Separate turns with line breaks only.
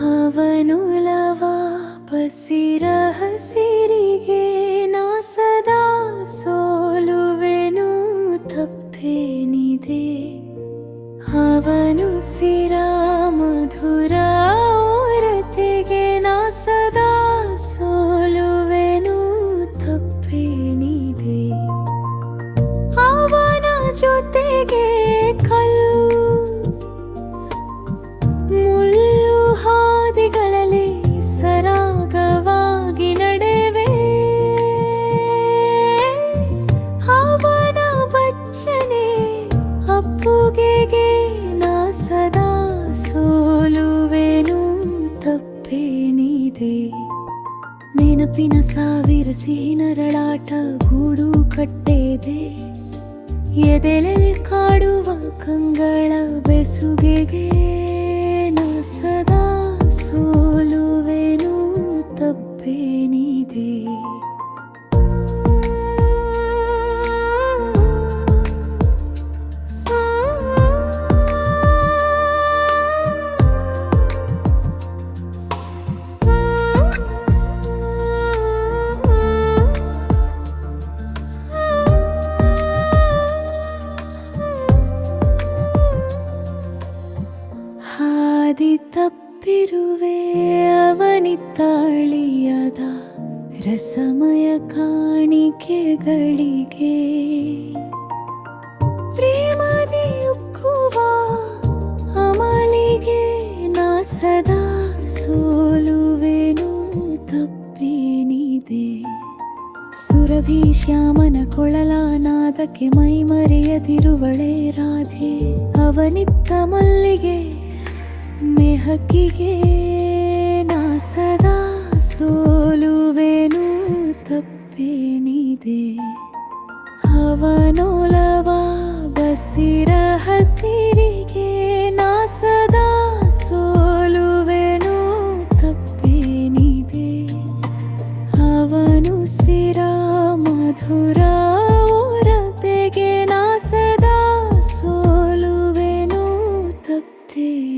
ಅವನುಲವ ಬಸಿರ ಹಸಿರಿಗೆ ನಾ ಸದಾ ಸೋಲುವೆನು ತಪ್ಪೇನಿದೆ ಅವನು ಸಿರ ಮಧುರ ಜೊತೆಗೆ ಕಲ್ಲು. ಮುಳ್ಳು ಹಾದಿಗಳಲ್ಲಿ ಸರಾಗವಾಗಿ ನಡೆವೆ. ಅವನ ಬಚ್ಚನೆ ಅಪ್ಪುಗೆಗೆ ನಾ ಸದಾ ಸೋಲುವೆನು, ತಪ್ಪೇನಿದೆ. ನೆನಪಿನ ಸಾವಿರ ಸಿಹಿ ನರಳಾಟ ಗೂಡು ಕಟ್ಟೆದೆ. ಎದೆಲೆ ಕಾಡುವ ಕಂಗಳ ಬೆಸುಗೆಗೆ? ಹಾದಿ ತಪ್ಪಿರುವೆ ಅವನಿತ್ತಾಳಿಯದ ರಸಮಯ ಕಾಣಿಕೆಗಳಿಗೆ. ಪ್ರೇಮದಿ ಉಕ್ಕುವ ಅಮಲಿಗೆ ನಾ ಸೋಲುವೆನು, ತಪ್ಪೇನಿದೆ. ಸುರಭಿ ಶ್ಯಾಮನ ಕೊಳಲಾನಾದಕ್ಕೆ ಮೈ ಮರೆಯದಿರುವಳೆ ರಾಧೆ, ಅವನಿತ್ತ ಮಲ್ಲಿಗೆ ಮೆಹಕಿಗೆ ನಾ ಸದಾ ಸೋಲುವೆನು, ತಪ್ಪೇನಿದೆ. ಅವನೊಲವ ಬಸಿರ ಹಸಿರಿಗೆ ನಾ ಸದಾ ಸೋಲುವೆನು, ತಪ್ಪೇನಿದೆ. ಅವನು ಸಿರ ಮಧುರ ಓರತೆಗೆ ನಾ ಸದಾ ಸೋಲುವೆನು, ತಪ್ಪೇ